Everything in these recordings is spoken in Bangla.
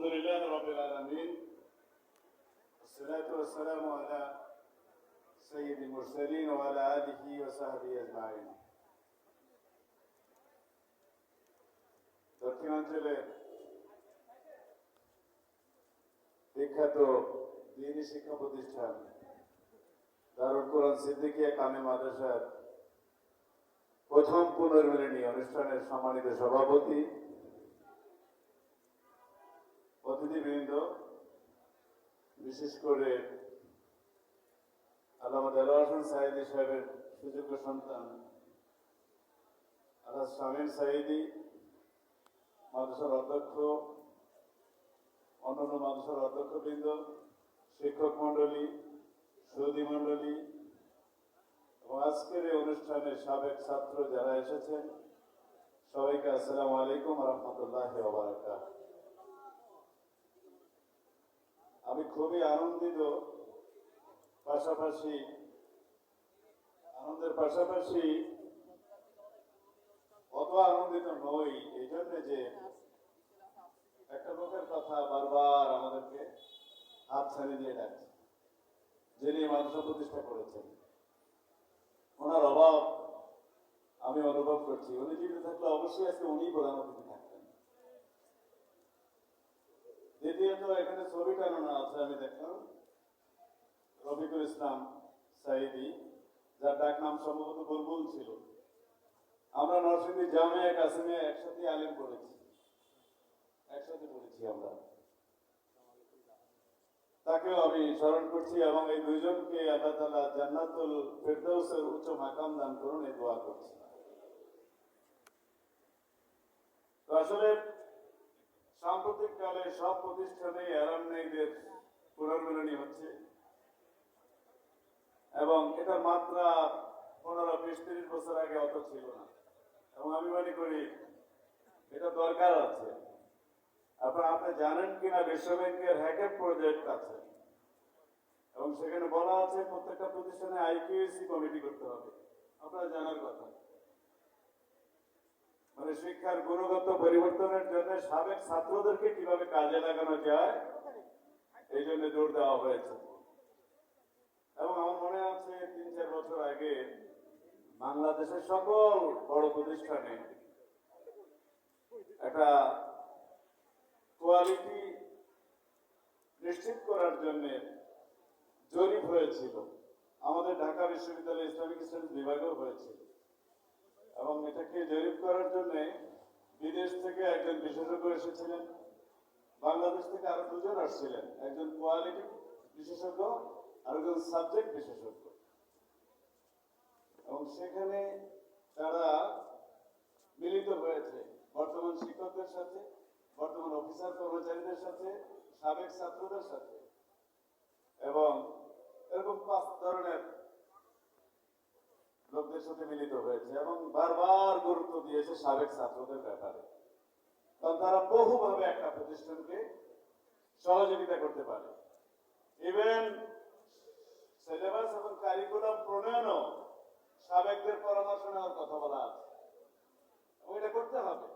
الحمد لله رب العالمين والصلاة والسلام على سيد المرسلين وعلى آله وصحبه أجمعين দক্ষিণাঞ্চলে বিখ্যাত দিনী শিক্ষা প্রতিষ্ঠান দারুল কোরআন সিদ্দিকিয়া কামে মাদ্রাসার প্রথম পুনর্মিলনী অনুষ্ঠানের সম্মানিত সভাপতি অতিথিবৃন্দ, বিশেষ করে আল্লামা দেলোয়ার হোসেন সাইদি সাহেবের সুযোগ্য সন্তান, আল্লাহ শামীম সাইদি মাদ্রাসার অধ্যক্ষ, অন্যান্য মাদ্রাসার অধ্যক্ষবৃন্দ, শিক্ষক মণ্ডলী, সৌদি মণ্ডলী, এবং আজকের এই অনুষ্ঠানে সাবেক ছাত্র যারা এসেছেন, সবাইকে আসসালামু আলাইকুম রহমতুল্লাহ বারাকাত আমি খুবই আনন্দিত পাশাপাশি, আনন্দের পাশাপাশি অত আনন্দিত নই, এই জন্য যে একটা লোকের কথা বারবার আমাদেরকে হাত ছাড়িয়ে দিয়ে ডাকছে, যিনি মাদ্রাসা প্রতিষ্ঠা করেছেন। ওনার অভাব আমি অনুভব করছি। উনি জীবিত থাকলে অবশ্যই আজকে উনি প্রধান থাকতেন এখানে ছবি টানানো আছে, আমি দেখলাম। রফিকুল ইসলাম সাইদি, যার ডাক নাম সম্ভবত বুলবুল ছিল। আমরা নরসিংদী জামিয়া কাসিমিয়া একসাথে আলিম পড়েছি। একসাথে পড়েছি আমরা। তাকেও আমি স্মরণ করছি এবং এই দুইজনকে আল্লাহ তালা জান্নাতুল ফেরদাউসের উচ্চ মাকাম দান করুন, এই দোয়া করছি তো আসলে সাম্প্রতিক কালে সব প্রতিষ্ঠানে অ্যালামনাইদের পুনর্মিলনী হচ্ছে। এবং এটার মাত্রা পনেরো, বিশ, তিরিশ বছর আগে অত ছিল না। এবং আমি মনে করি এটা দরকার আছে। আপনারা আপনি জানেন কিনা বিশ্ব ব্যাংকের হ্যাকেট প্রজেক্ট আছে। এবং সেখানে বলা আছে প্রত্যেকটা প্রতিষ্ঠানে আইকিউসি কমিটি করতে হবে। আপনারা জানার কথা। মানে শিক্ষার গুণগত পরিবর্তনের জন্য সাবেক ছাত্রদেরকে কীভাবে কাজে লাগানো যায়, এই জন্য জোর দেওয়া হয়েছে। এবং আমার মনে আছে, তিন চার বছর আগে বাংলাদেশের সকল বড় প্রতিষ্ঠানে একটা কোয়ালিটি নিশ্চিত করার জন্য জরিপ হয়েছিল। আমাদের ঢাকা বিশ্ববিদ্যালয় ইসলামিক স্টাডিজ বিভাগেও হয়েছিল। এবং এটাকে জরিপ করার জন্য বিদেশ থেকে একজন বিশেষজ্ঞ এসেছিলেন। বাংলাদেশ থেকে আরও দুজন আসছিলেন। একজন কোয়ালিটি বিশেষজ্ঞ আর একজন সাবজেক্ট বিশেষজ্ঞ। এবং সেখানে তারা মিলিত হয়েছে বর্তমান শিক্ষকদের সাথে, বর্তমান অফিসার কর্মচারীদের সাথে, সাবেক ছাত্রদের সাথে। এবং এরকম পাঁচ ধরনের লোকদের সাথে মিলিত হয়েছে এবং বারবার গুরুত্ব দিয়েছে সাবেক ছাত্রদের ব্যাপারে। কারণ তারা বহুভাবে একটা প্রতিষ্ঠানকে সহযোগিতা করতে পারে। ইভেন সিলেবাস এবং কারিকুলাম প্রণয়নও সাবেকদের পরামর্শ নেওয়ার কথা বলা আছে। এবং এটা করতে হবে।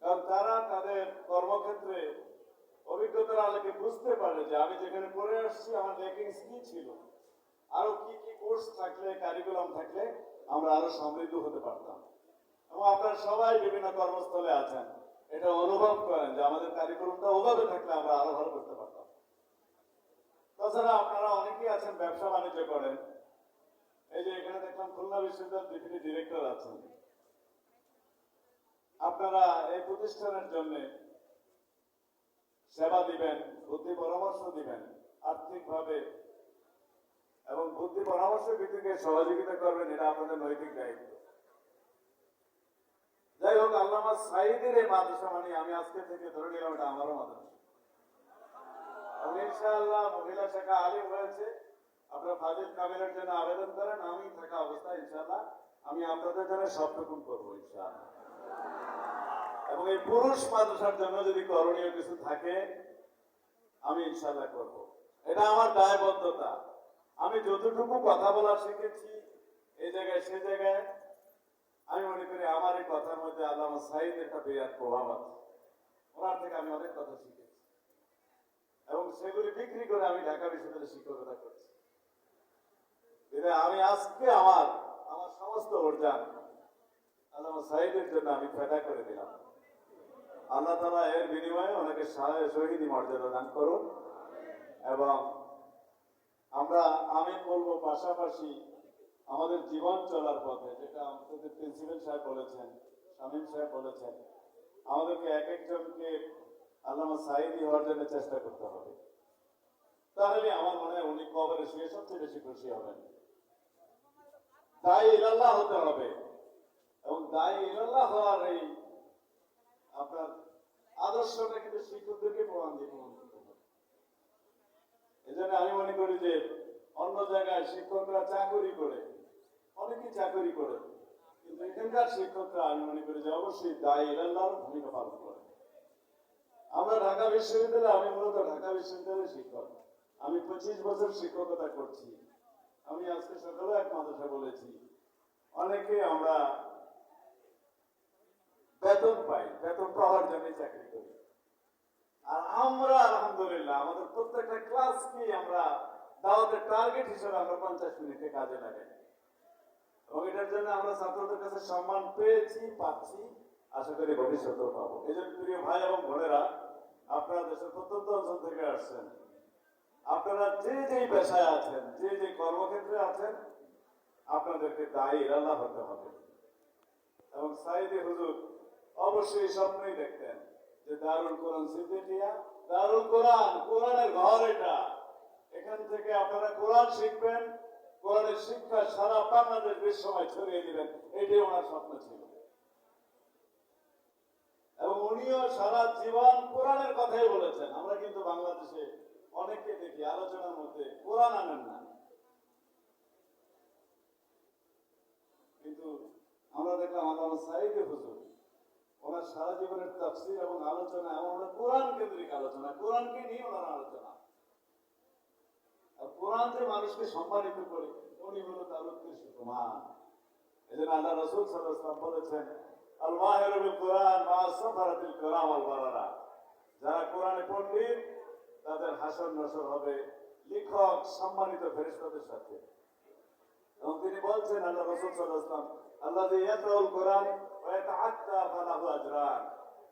কারণ তারা তাদের কর্মক্ষেত্রে অভিজ্ঞতার আলোকে বুঝতে পারে যে আমি যেখানে পড়ে আসছি, আমার লেকিংস কি ছিল? আরও কি কি কোর্স থাকলে কারিকুলাম থাকলে আমরা আরও সমৃদ্ধ হতে পারতাম। এবং আপনারা সবাই বিভিন্ন কর্মস্থলে আছেন। এটা অনুভব করেন যে আমাদের কারিকুলামটা ওভাবে থাকলে আমরা আরও ভালো করতে পারতাম। তাছাড়া আপনারা অনেকেই আছেন, ব্যবসা বাণিজ্য করেন। এই যে এখানে দেখলাম খুলনা বিশ্ববিদ্যালয়ের ডেপুটি ডিরেক্টর আছেন। আপনারা এই প্রতিষ্ঠানের জন্য সেবা দিবেন, বুদ্ধি পরামর্শ দিবেন, আর্থিকভাবে এবং বুদ্ধি পরামর্শ ভিত্তিকে সহযোগিতা করবেন, এটা আপনাদের নৈতিক দায়িত্ব। যাই হোক, আল্লামা সাইদের এই মাদ্রাসা মানে আমি আজকে থেকে ধরে নিলাম, এটা আমারও মাদ্রাসা। ইনশাআল্লাহ মহিলা শাখা আলিম হয়েছে। কামিলের জন্য আবেদন করেন, আমি থাকা অবস্থায় ইনশাআল্লাহ আমি আপনাদের জন্য সবটুকুন করব ইনশাআল্লাহ। এবং এই পুরুষ মাদ্রাসার জন্য যদি করণীয় কিছু থাকে, আমি ইনশাআল্লাহ করব। এটা আমার দায়বদ্ধতা। আমি যতটুকু কথা বলা শিখেছি, এই জায়গায় সে জায়গায়, আমি মনে করি আমার এই কথার মধ্যে আল্লাহ সাইদ একটা বিরাট প্রভাব আছে। ওনার থেকে আমি অনেক কথা শিখেছি। এবং সেগুলি বিক্রি করে আমি ঢাকা বিশ্ববিদ্যালয়ে শিক্ষকতা করছি। আমি আজকে আমার আমার সমস্ত অর্জন আল্লাহ সাহিদের জন্য আমি ফেদা করে দিলাম। আল্লাহ তালা এর বিনিময়ে ওনাকে শাহ- শহীদি মর্যাদা দান করুন। এবং আমরা আমি বলব পাশাপাশি আমাদের জীবন চলার পথে, যেটা আমাদের প্রিন্সিপাল সাহেব বলেছেন, শামীম সাহেব বলেছেন, আমাদেরকে এক একজনকে আল্লামা সাইদি হওয়ার জন্য চেষ্টা করতে হবে। তাহলে আমার মনে হয় উনি কবরে শুয়ে সবচেয়ে বেশি খুশি হবেন। তাই ইলাল্লাহ হতে হবে। এবং দায়ী ইলাল্লাহ হওয়ার এই আপনার আদর্শটা কিন্তু শিক্ষকদেরকে প্রমাণ দিয়ে করতে হবে এই জন্য যে অন্য জায়গায় শিক্ষকরা চাকরি করে, অনেকেই চাকরি করে, কিন্তু এখানকার শিক্ষকরা আমি মনে করি যে অবশ্যই দায়ী ইলাল্লাহর ভূমিকা পালন করে। আমরা ঢাকা বিশ্ববিদ্যালয়ে, আমি মূলত ঢাকা বিশ্ববিদ্যালয়ের শিক্ষক। আমি পঁচিশ বছর শিক্ষকতা করছি। আমি আজকে সকালে এক মাদ্রাসা বলেছি, অনেকে আমরা বেতন পাই, বেতন পাওয়ার জন্য চাকরি করি। আর আমরা, আলহামদুলিল্লাহ, আমাদের প্রত্যেকটা ক্লাসকে আমরা দাওয়াতের টার্গেট হিসেবে আমরা পঞ্চাশ মিনিটে কাজে লাগাই। এবং এটার জন্য আমরা ছাত্রদের কাছে সম্মান পেয়েছি, পাচ্ছি, আশা করি ভবিষ্যতেও পাবো। এই জন্য প্রিয় ভাই এবং বোনেরা, আপনারা দেশের প্রত্যন্ত অঞ্চল থেকে আসছেন। আপনারা যে যেই পেশায় আছেন, যে যে কর্মক্ষেত্রে আছেন, আপনাদেরকে দায়ী ইরাল্লাহ হতে হবে। এবং সাইদে হুজুর অবশ্যই স্বপ্নই দেখতেন যে দারুল কোরআন সিদ্দিকিয়া, দারুল কোরআন, কোরআনের ঘর এটা। এখান থেকে আপনারা কোরআন শিখবেন, কোরআনের শিক্ষা সারা বাংলাদেশ বিশ্বময় ছড়িয়ে দিবেন, এটাই ওনার স্বপ্ন ছিল। এবং উনিও সারা জীবন কোরআনের কথাই বলেছেন। আমরা কিন্তু বাংলাদেশে অনেককে দেখি, আলোচনার মধ্যে কোরআন আনেন না। কিন্তু আমরা দেখলাম আল্লাহ সাইদে হুজুর, ওনার সারা জীবনের তাফসির এবং আলোচনা, এবং ওনার কোরআন কেন্দ্রিক আলোচনা, কোরআনকে নিয়ে ওনার আলোচনা। কোরআন মানুষকে সম্মানিত করে, উনি হলো তার প্রমাণ। এই জন্য আল্লাহ রসুল সাল্লাম বলেছেন আল মাহের বিল কোরআন মা সাফারাতিল কোরআন আল যারা কোরআনে পণ্ডিত, তাদের হাসন নসর হবে লেখক, সম্মানিত ফেরেশতাদের সাথে। এবং তিনি বলছেন, আল্লাহ রসুল সাল্লাম আল্লাহ যে ইয়াকরাউল কোরআন ইয়াতাআত্তা ফালাহু আজরান।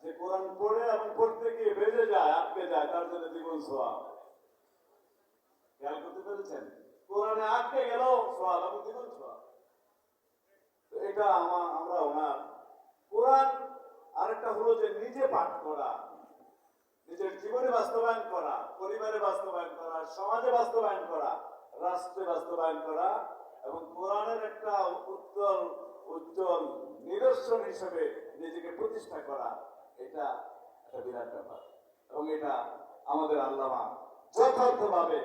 যে কোরআন পড়ে এবং পড়তে গিয়ে বেজে যায়, আটকে যায়, তার জন্য দ্বিগুণ সওয়াব। খেয়াল করতে পেরেছেন? কোরআনে আটকে গেল সওয়াব এবং দ্বিগুণ এটা আমা আমরা ওনার কোরআন আরেকটা হলো যে নিজে পাঠ করা, নিজের জীবনে বাস্তবায়ন করা, পরিবারে বাস্তবায়ন করা, সমাজে বাস্তবায়ন করা, রাষ্ট্রে বাস্তবায়ন করা এবং কোরআনের একটা উজ্জ্বল উজ্জ্বল নিদর্শন হিসেবে নিজেকে প্রতিষ্ঠা করা, এটা একটা বিরাট ব্যাপার। এবং এটা আমাদের আল্লামা যথার্থভাবে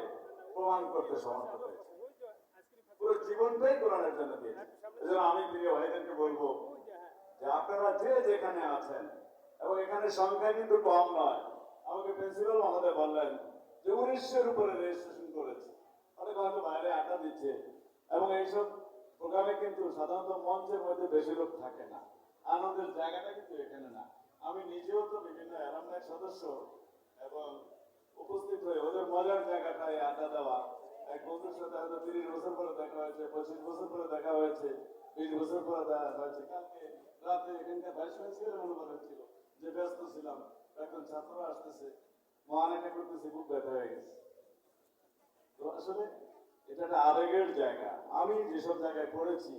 প্রমাণ করতে সমর্থ হয়েছে। পুরো জীবনটাই কোরআনের জন্য দিয়েছে। আমি প্রিয় ভাইদেরকে বলব, যে আপনারা যে যেখানে আছেন, এবং এখানে সংখ্যা কিন্তু কম নয়, আমাকে প্রিন্সিপাল মহোদয় বললেন যে উনিশশোর উপরে রেজিস্ট্রেশন করেছে। অনেক হয়তো বাইরে আড্ডা দিচ্ছে, এবং এইসব প্রোগ্রামে কিন্তু সাধারণত মঞ্চের মধ্যে বেশি লোক থাকে না। আনন্দের জায়গাটা কিন্তু এখানে না। আমি নিজেও তো বিভিন্ন অ্যালামনাই সদস্য, এবং উপস্থিত হয়ে ওদের মজার জায়গাটায় আড্ডা দেওয়া। এক বন্ধুর সাথে হয়তো তিরিশ বছর পরে দেখা হয়েছে, পঁচিশ বছর পরে দেখা হয়েছে, বিশ বছর পরে দেখা হয়েছে। কালকে রাতে এখানকার ভাইস প্রিন্সিপাল মনে হচ্ছিল যে ব্যস্ত ছিলাম, এখন ছাত্ররা আসতেছে মহানাটা করতেছে, খুব ব্যথা হয়ে গেছে। তো আসলে এটা একটা আবেগের জায়গা। আমি যেসব জায়গায় পড়েছি,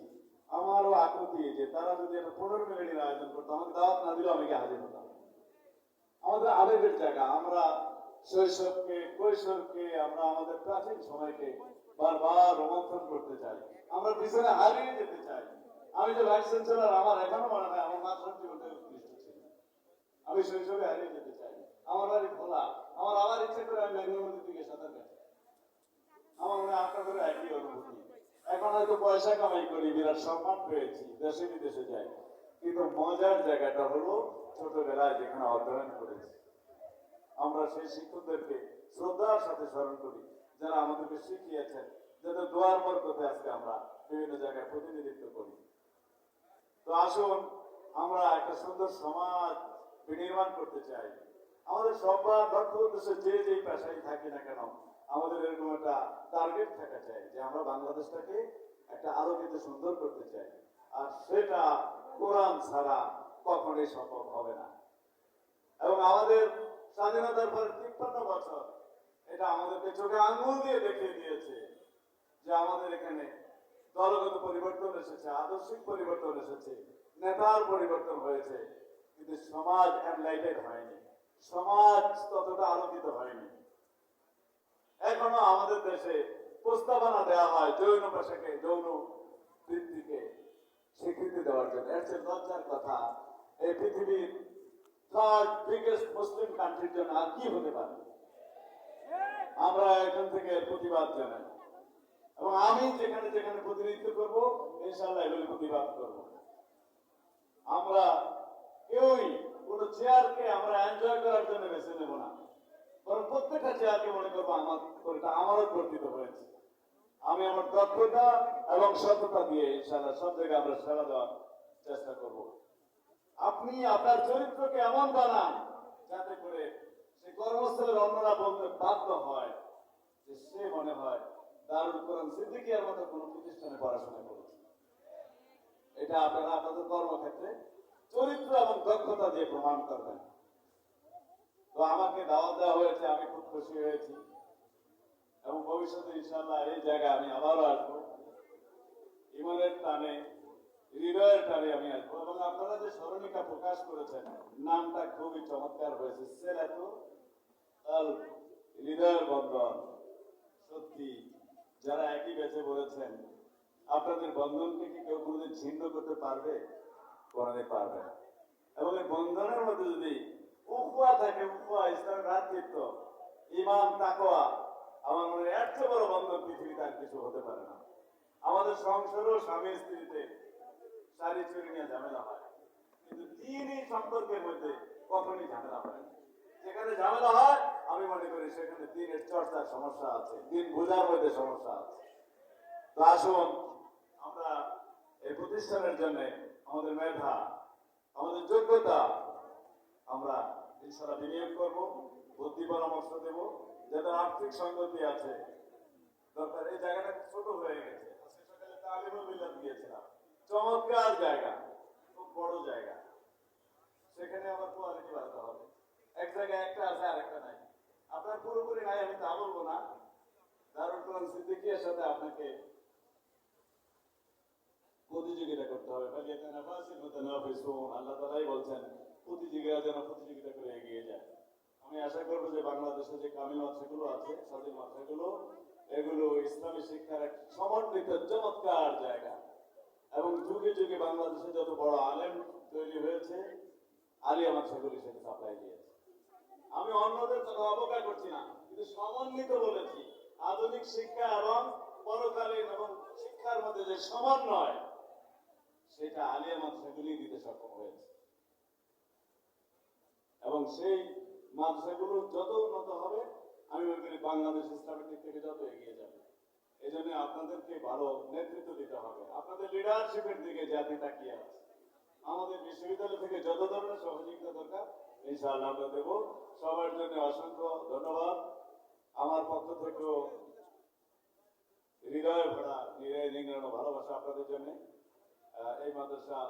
আমারও আকুতি যে তারা যদি একটা পনেরো মিনিটের আয়োজন করতো, আমাকে দাওয়াত না দিলেও আমি হাজির হতাম? আমাদের আবেগের জায়গা, আমরা শৈশবকে, কৈশোরকে আমরা আমাদের প্রাচীন সময়কে বারবার রোমন্থন করতে চাই। আমরা পিছনে হারিয়ে যেতে চাই। আমি যে ভাইস চ্যান্সেলর, আমার এখনও মনে হয় আমার ছিল। আমি শৈশবে হারিয়ে যেতে চাই। আমার বাড়ি খোলা আমার আবার ইচ্ছে করে আমি মেঘনা দিকে সাঁতার আমার মনে হয় আপনাদেরও একই অনুভূতি। এখন হয়তো পয়সা কামাই করি, বিরাট সম্মান পেয়েছি, দেশে বিদেশে যাই। কিন্তু মজার জায়গাটা হলো ছোটবেলায় যেখানে অধ্যয়ন করেছি। আমরা সেই শিক্ষকদেরকে শ্রদ্ধার সাথে স্মরণ করি, যারা আমাদেরকে শিখিয়েছেন, যাদের দোয়ার বরকতে আজকে আমরা বিভিন্ন জায়গায় প্রতিনিধিত্ব করি। তো আসুন, আমরা একটা সুন্দর সমাজ বিনির্মাণ করতে চাই। আমাদের সবার লক্ষ্য উদ্দেশ্য যে যেই পেশায় থাকি না কেন, আমাদের এরকম একটা টার্গেট থাকা চাই, যে আমরা বাংলাদেশটাকে একটা আলোকিত সুন্দর করতে চাই। আর সেটা কোরআন ছাড়া কখনোই সম্ভব হবে না। এবং আমাদের স্বাধীনতার পর তিপ্পান্ন বছর এটা আমাদেরকে চোখে আঙুল দিয়ে দেখিয়ে দিয়েছে যে আমাদের এখানে দলগত পরিবর্তন এসেছে, আদর্শিক পরিবর্তন এসেছে, নেতার পরিবর্তন হয়েছে, কিন্তু সমাজ এনলাইটেড হয়নি। সমাজ ততটা আলোকিত হয়নি। এখনও আমাদের দেশে প্রস্তাবনা দেওয়া হয় যৌন পেশাকে, যৌন বৃত্তিকে স্বীকৃতি দেওয়ার জন্য। এর চেয়ে লজ্জার কথা, এই পৃথিবীর থার্ড বিগেস্ট মুসলিম কান্ট্রির জন্য আর কি হতে পারে? আমরা এখান থেকে প্রতিবাদ জানাই। এবং আমি যেখানে যেখানে প্রতিনিধিত্ব করব ইনশাল্লাহ এগুলি প্রতিবাদ করব। আমরা কেউই কোন চেয়ারকে আমরা এনজয় করার জন্য বেছে নেব না। বরং প্রত্যেকটা চেয়ারকে মনে করব আমার এটা আমারও গর্বিত হয়েছে আমি আমার দক্ষতা এবং সততা দিয়ে ইনশাল্লাহ সব জায়গায় আমরা সেবা দেওয়ার চেষ্টা করব। আপনি আপনার চরিত্রকে এমন বানান যাতে করে সে কর্মস্থলের অন্যরা বলতে বাধ্য হয় যে সে মনে হয় দারুল কোরআন সিদ্দিকিয়ার মতো কোন প্রতিষ্ঠানে পড়াশোনা করেছে। এটা আপনারা আপনাদের কর্মক্ষেত্রে চরিত্র এবং দক্ষতা দিয়ে প্রমাণ করবেন। তো আমাকে দাওয়াত দেওয়া হয়েছে, আমি খুব খুশি হয়েছি। এবং ভবিষ্যতে ইনশাল্লাহ এই জায়গায় আমি আবারও আসব। ইমানের টানে হৃদয়ের টানে আমি আসব এবং আপনারা যে স্মরণিকা প্রকাশ করেছেন, নামটা খুবই চমৎকার হয়েছে। সেরাত আল হৃদয়ের বন্ধন। সত্যি, যারা একই বেঁচে বলেছেন আপনাদের বন্ধনকে কি কেউ কোনোদিন ছিন্ন করতে পারবে? কোনোদিন পারবে না। এবং এই বন্ধনের মধ্যে যদি উখুয়া থাকে উখুয়া ইসলাম ভ্রাতৃত্ব ইমান তাকোয়া আমার মনে হয় চেয়ে বড় বন্ধন পৃথিবীতে আর কিছু হতে পারে না। আমাদের সংসারও স্বামী স্ত্রীতে চুরি নিয়ে ঝামেলা হয়। কিন্তু দিনই সম্পর্কের মধ্যে ঝামেলা হয় যেখানে ঝামেলা হয়, আমি মনে করি সেখানে দিনের চর্চার সমস্যা আছে, দিন বোঝার মধ্যে সমস্যা আছে। আমরা এই প্রতিষ্ঠানের আমাদের মেধা, আমাদের যোগ্যতা, আমরা বিনিয়োগ বুদ্ধি পরামর্শ আর্থিক সংগতি আছে। দরকার, এই জায়গাটা ছোট হয়ে গেছে। সকালে তালিমুল মিলাদ গিয়েছিলাম চমৎকার জায়গা, খুব বড় জায়গা। সেখানে আমার কোয়ালিটি বাড়াতে হবে। এক জায়গায় একটা আছে আর একটা নাই। আপনার পুরোপুরি নাই আমি তা বলব না। দারুল কোরআন সিদ্দিকিয়ার সাথে আপনাকে প্রতিযোগিতা করতে হবে। ফালিয়াতানাফাসিল মুতানাফিসুন আল্লাহ তাআলাই বলছেন প্রতিযোগিতা যেন প্রতিযোগিতা করে এগিয়ে যায়। আমি আশা করব যে বাংলাদেশে যে কামিল মাদ্রাসাগুলো আছে স্বাধীন মাদ্রাসাগুলো এগুলো ইসলামী শিক্ষার এক সমন্বিত, চমৎকার জায়গা। এবং যুগে যুগে বাংলাদেশে যত বড় আলেম তৈরি হয়েছে আলিয়া মাদ্রাসাগুলি সেটা সাপ্লাই দিয়েছে। আমি অন্যদের অবজ্ঞা করছি না, কিন্তু সমন্বিত বলেছি, আধুনিক শিক্ষা এবং পরকালীন এবং শিক্ষার মধ্যে যে সমন্বয়, সেটা আলিয়া মাদ্রাসাগুলি দিতে সক্ষম হয়েছে। এবং সেই মাদ্রাসাগুলো যত উন্নত হবে, আমি মনে করি বাংলাদেশ ইসলামের দিক থেকে যত এগিয়ে যাবে। এই জন্য আপনাদেরকে ভালো নেতৃত্ব দিতে হবে। আপনাদের লিডারশিপের দিকে জাতি তাকিয়ে আছে। আমাদের বিশ্ববিদ্যালয় থেকে যত ধরনের সহযোগিতা দরকার, ইনশাআল্লাহ আমরা দেবো। সবার জন্য অসংখ্য ধন্যবাদ। আমার পক্ষ থেকেও হৃদয় ভরা হৃদয় নিংড়ানো ভালোবাসা আপনাদের জন্য। এই মাদ্রাসা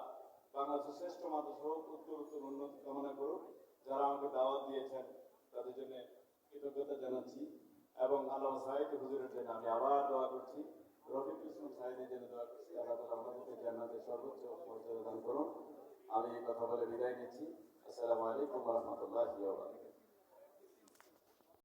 বাংলাদেশের শ্রেষ্ঠ মাদ্রাসা হোক, উত্তর উত্তর উন্নতি কামনা করুক। যারা আমাকে দাওয়াত দিয়েছেন, তাদের জন্য কৃতজ্ঞতা জানাচ্ছি। এবং আলম সাহেব হুজুরের জন্য আমি আবার দোয়া করছি। রফিক ইসলাম সাহেবের জন্য দোয়া করছি। আল্লাহ তালা আমাদেরকে জান্নাতের সর্বোচ্চ পর্যায়ে দান করুন। আমি এই কথা বলে বিদায় নিচ্ছি। আসসালামু আলাইকুম রহমতুল্লাহ